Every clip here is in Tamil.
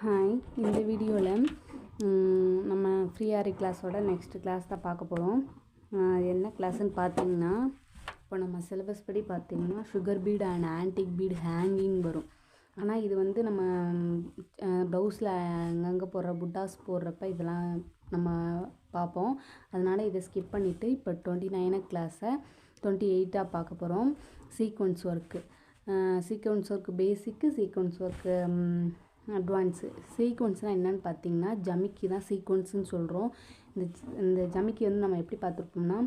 ஹாய் இந்த வீடியோவில் நம்ம ஃப்ரீஆரி கிளாஸோட நெக்ஸ்ட் கிளாஸ் தான் பார்க்க போகிறோம் என்ன கிளாஸ்ன்னு பார்த்தீங்கன்னா இப்போ நம்ம சிலபஸ் படி பார்த்தீங்கன்னா sugar beet and antique beat hanging வரும். ஆனால் இது வந்து நம்ம ப்ளவுஸில் அங்கங்கே போடுற புட்டாஸ் போடுறப்ப இதெல்லாம் நம்ம பார்ப்போம். அதனால் இதை ஸ்கிப் பண்ணிவிட்டு இப்போ டுவெண்ட்டி நைனை கிளாஸை டுவெண்ட்டி எயிட்டாக பார்க்க போகிறோம் sequence work sequence work basic sequence work advance. சீக்வன்ஸ்னால் என்னென்னு பார்த்தீங்கன்னா ஜமிக்கி தான் சீக்வன்ஸுன்னு சொல்கிறோம் இந்த இந்த ஜமிக்கி வந்து நம்ம எப்படி பார்த்துருப்போம்னா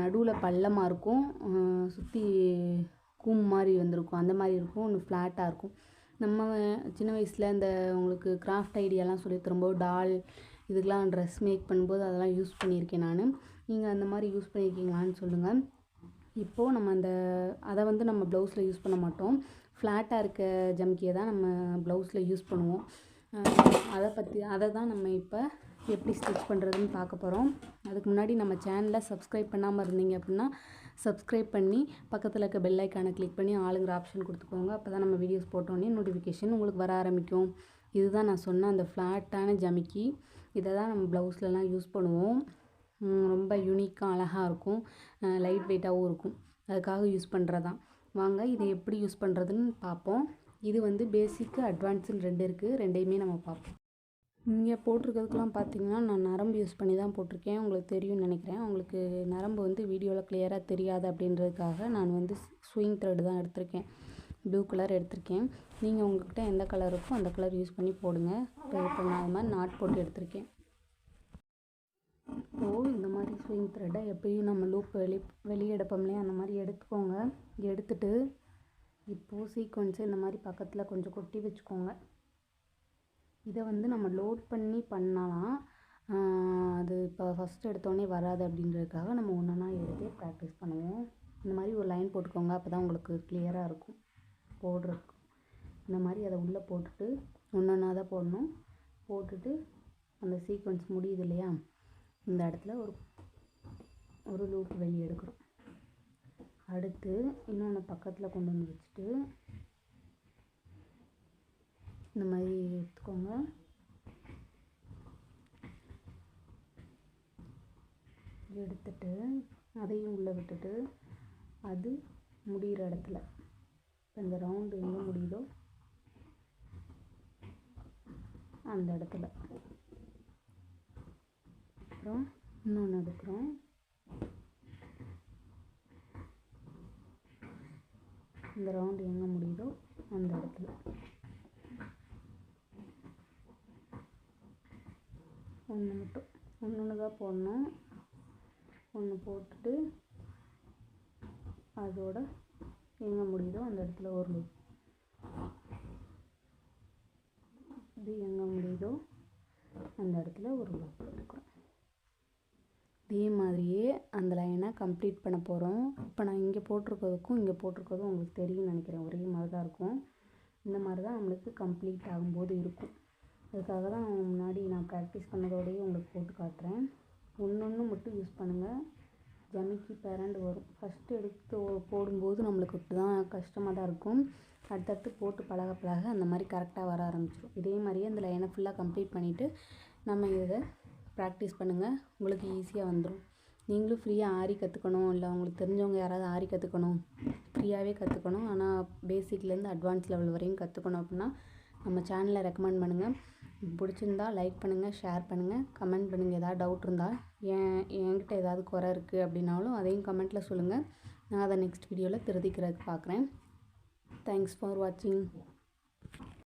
நடுவில் பள்ளமாக இருக்கும். சுற்றி கூம் மாதிரி வந்திருக்கும். அந்த மாதிரி இருக்கும். ஒன்று ஃப்ளாட்டாக இருக்கும். நம்ம சின்ன வயசில் இந்த உங்களுக்கு கிராஃப்ட் ஐடியாலாம் சொல்லி தரும்போது டால் இதுக்கெலாம் ட்ரெஸ் மேக் பண்ணும்போது அதெல்லாம் யூஸ் பண்ணியிருக்கேன் நான். நீங்கள் அந்த மாதிரி யூஸ் பண்ணியிருக்கீங்களான்னு சொல்லுங்கள் இப்போது நம்ம அந்த அதை வந்து நம்ம ப்ளவுஸில் யூஸ் பண்ண மாட்டோம். ஃப்ளாட்டாக இருக்க ஜம்கியை தான் நம்ம ப்ளவுஸில் யூஸ் பண்ணுவோம். அதை பற்றி அதை தான் நம்ம இப்போ எப்படி ஸ்டிச் பண்ணுறதுன்னு பார்க்க போகிறோம். அதுக்கு முன்னாடி நம்ம சேனலை சப்ஸ்கிரைப் பண்ணாமல் இருந்தீங்க அப்படின்னா சப்ஸ்கிரைப் பண்ணி பக்கத்தில் இருக்க பெல் ஐக்கானை கிளிக் பண்ணி ஆளுங்கிற ஆப்ஷன் கொடுத்துக்கோங்க. அப்போ தான் நம்ம வீடியோஸ் போட்டோன்னே நோட்டிஃபிகேஷன் உங்களுக்கு வர ஆரம்பிக்கும். இதுதான் நான் சொன்ன அந்த ஃப்ளாட்டான ஜமிக்கி. இதை தான் நம்ம ப்ளவுஸ்லலாம் யூஸ் பண்ணுவோம். ரொம்ப யூனிக்காக அழகாக இருக்கும். லைட் வெயிட்டாகவும் இருக்கும். அதுக்காக யூஸ் பண்ணுறதான் வாங்க இதை எப்படி யூஸ் பண்ணுறதுன்னு பார்ப்போம். இது வந்து பேசிக்கு அட்வான்ஸுன்னு ரெண்டு இருக்குது ரெண்டையுமே நம்ம பார்ப்போம். இங்கே போட்டிருக்கிறதுக்கெலாம் பார்த்தீங்கன்னா நான் நரம்பு யூஸ் பண்ணி தான் போட்டிருக்கேன். உங்களுக்கு தெரியும்னு நினைக்கிறேன். உங்களுக்கு நரம்பு வந்து வீடியோவில் கிளியராக தெரியாது அப்படின்றதுக்காக நான் வந்து ஸ்விங் த்ரெட் தான் எடுத்திருக்கேன். ப்ளூ கலர் எடுத்திருக்கேன். நீங்கள் உங்கள்கிட்ட எந்த கலர் இருக்கோ அந்த கலர் யூஸ் பண்ணி போடுங்க. இப்போ இப்போ நான் அது மாதிரி நாட் போட்டு எடுத்திருக்கேன். இப்போது இந்த மாதிரி ஸ்விங் த்ரெட்டை எப்பயும் நம்ம லூப் வெளி வெளியே எடுப்போம்லையே அந்த மாதிரி எடுத்துக்கோங்க. எடுத்துட்டு இப்போது சீக்வன்ஸு இந்த மாதிரி பக்கத்தில் கொஞ்சம் கொட்டி வச்சுக்கோங்க. இதை வந்து நம்ம லோட் பண்ணி பண்ணலாம். அது இப்போ ஃபஸ்ட்டு எடுத்தோடனே வராது அப்படின்றதுக்காக நம்ம ஒன்றா எடுத்து ப்ராக்டிஸ் பண்ணுவோம். இந்த மாதிரி ஒரு லைன் போட்டுக்கோங்க அப்போ தான் உங்களுக்கு கிளியராக இருக்கும். போடுறதுக்கு. இந்த மாதிரி அதை உள்ளே போட்டுட்டு ஒன்றா தான் போடணும். போட்டுட்டு அந்த சீக்வன்ஸ் முடியுது இல்லையா? இந்த இடத்துல ஒரு ஒரு லூப் வெளியே எடுக்கிறோம். அடுத்து இன்னொன்று பக்கத்தில் கொண்டு வந்து வச்சுட்டு இந்த மாதிரி எடுத்துக்கோங்க. எடுத்துட்டு அதையும் உள்ளே விட்டுட்டு அது முடிகிற இடத்துல. இந்த ரவுண்டு எங்கே முடியுதோ அந்த இடத்துல. அதுக்கப்புறம் இன்னொன்று எடுக்கிறோம். இந்த ரவுண்டு எங்கே முடியுதோ அந்த இடத்துல. ஒன்று மட்டும். ஒன்று ஒன்று தான் போடணும். ஒன்று போட்டுட்டு அதோட எங்கே முடியுதோ அந்த இடத்துல ஒரு லூப் இது எங்கே முடியுதோ அந்த இடத்துல ஒரு லூப் எடுக்கிறோம். அந்த லைனை கம்ப்ளீட் பண்ண போகிறோம் இப்போ நான் இங்கே போட்டிருக்கிறதுக்கும் இங்கே போட்டிருக்கிறதும் உங்களுக்கு தெரியும்னு நினைக்கிறேன். ஒரே மாதிரி தான் இருக்கும். இந்த மாதிரி தான் நம்மளுக்கு கம்ப்ளீட் ஆகும்போது இருக்கும். அதுக்காக தான் முன்னாடி நான் ப்ராக்டிஸ் பண்ணதோடையே உங்களுக்கு போட்டு காட்டுறேன். ஒன்று ஒன்று மட்டும் யூஸ் பண்ணுங்கள் ஜமிக்கி பேரண்ட் வரும். ஃபஸ்ட்டு எடுத்து போடும்போது நம்மளுக்கு இப்படி தான் கஷ்டமாக தான் இருக்கும். அடுத்தடுத்து போட்டு பழக பழக அந்த மாதிரி கரெக்டாக வர ஆரம்பிச்சிடும் இதே மாதிரியே அந்த லைனை ஃபுல்லாக கம்ப்ளீட் பண்ணிவிட்டு நம்ம இதை ப்ராக்டிஸ் பண்ணுங்கள் உங்களுக்கு ஈஸியாக வந்துடும் நீங்களும் ஃப்ரீயாக ஆரி கற்றுக்கணும் இல்லை உங்களுக்கு தெரிஞ்சவங்க யாராவது ஆரி கற்றுக்கணும் ஃப்ரீயாகவே கற்றுக்கணும் ஆனால் பேசிக்லேருந்து அட்வான்ஸ் லெவல் வரையும் கற்றுக்கணும் அப்படின்னா நம்ம சேனலை ரெக்கமெண்ட் பண்ணுங்கள் பிடிச்சிருந்தா லைக் பண்ணுங்கள் ஷேர் பண்ணுங்கள் கமெண்ட் பண்ணுங்கள் ஏதாவது டவுட் இருந்தால் என் என்கிட்ட ஏதாவது குறை இருக்குது அப்படின்னாலும் அதையும் கமெண்ட்டில் சொல்லுங்கள் நான் அதை நெக்ஸ்ட் வீடியோவில் திருத்திக்கிறதுக்கு பார்க்குறேன் தேங்க்ஸ் ஃபார் வாட்சிங்